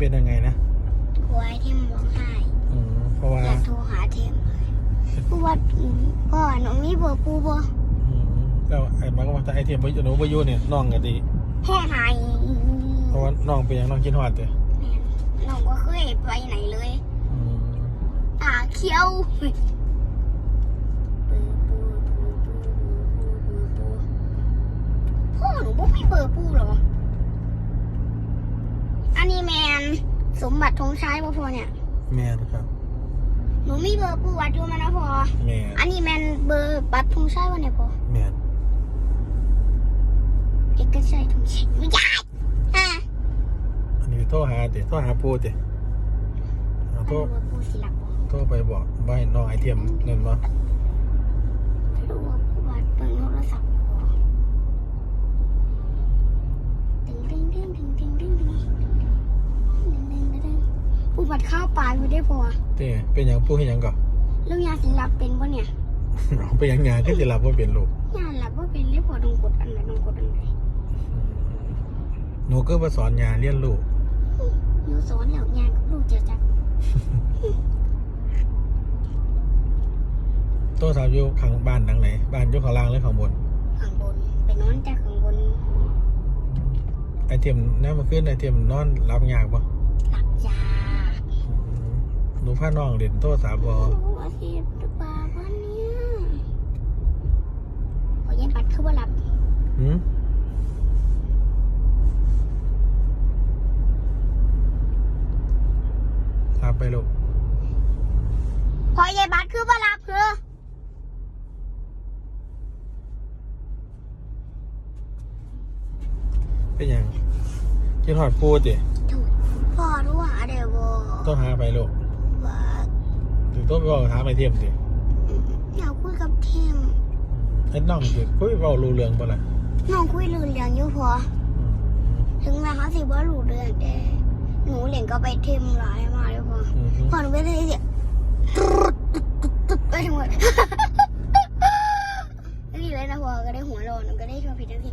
เป็นยังไงนะกลัวไอเทมร้องไห้อืมเพราะว่า อยากโทรหาเทมเลยพูดว่าพ่อหนูมีเบอร์ปูบ่อืมแล้วไอ้มันก็ว่าถ้าไอเทียมไปอยู่หนูไปอยู่เนี่ยน้องก็ดีแห้หายเพราะว่าน้องเป็นอย่างน้องกินฮอดเด้น้องก็เคยไปไหนเลยอืมตาเขียวพ่อหนูบ่มีเบอร์ปูเหรออันนี้ แมนสมบัติธงชัยบ่พอเนี่ย แม่นครับ หนูมีเบอร์ปูวัดอยู่มานะพอ แม่นอันนี้แมนเบอร์บัตรธงชัยวะเนี่ยพอแม่นเอกชัยธงชัยไม่ได้อะอันนี้โทรหาเด้โทรหาปู่เด้เอาโทรเบอร์ปูสิหลักบ่โทรไปบอกว่าให้น้องไอเทียมเงินบ่ไม่รู้ว่าปูวัดเปิดโทรศัพท์ วัดข้าวปลาอยู่ได้พอเต้เป็นหยังปู่เฮ็ดหยังก่อนเรื่องยาสิหลับเป็นปะเนี่ยเอาไปหยังงานที่สิรับบ่เป็นลูกยาหลับว่าเป็นเรียกพอต้องกดอันไหนต้องกดอันไหนหนูก็มาสอนยาเรียนรู้หนูสอนแล้วยากับลูกจะจักโทรศัพท์อยู่ข้างบ้านหลังไหน บ้านอยู่ข้างล่างหรือข้างบน ข้างบนไปนอนจากข้างบน ไอเทียมแน่มาขึ้นไอเทียมนอนรับยากบ่หลับยา หนูพาน้องเล่นโทรศัพท์บ่รู้ว่าเสียหรือเปล่าวันเนี้ยพอเย็นปัดคือว่าหลับหืมรับไปลูกพอเย็นปัดคือว่าหลับคือเป็นหยังกินหอดปูดิถูกพ่อรู้หาเดี๋ยวบอกต้องหาไปลูกว่าถึง ตัวไปบอกถามไอเทียมสิอยากคุยกับเทียมไอ้น้องสิคุยเบารู้เรื่องปะล่ะน้องคุยรู้เรื่องอยู่พอ ถึงแม้เขาสิว่ารู้เรื่องแต่หนูเหล่งก็ไปเทียมหลายมาเลยพอพอหนูไปเลยเสียไปทั้งหมดนี่เลยนะพอก็ได้หัวโลนก็ได้ชอบผิดทันที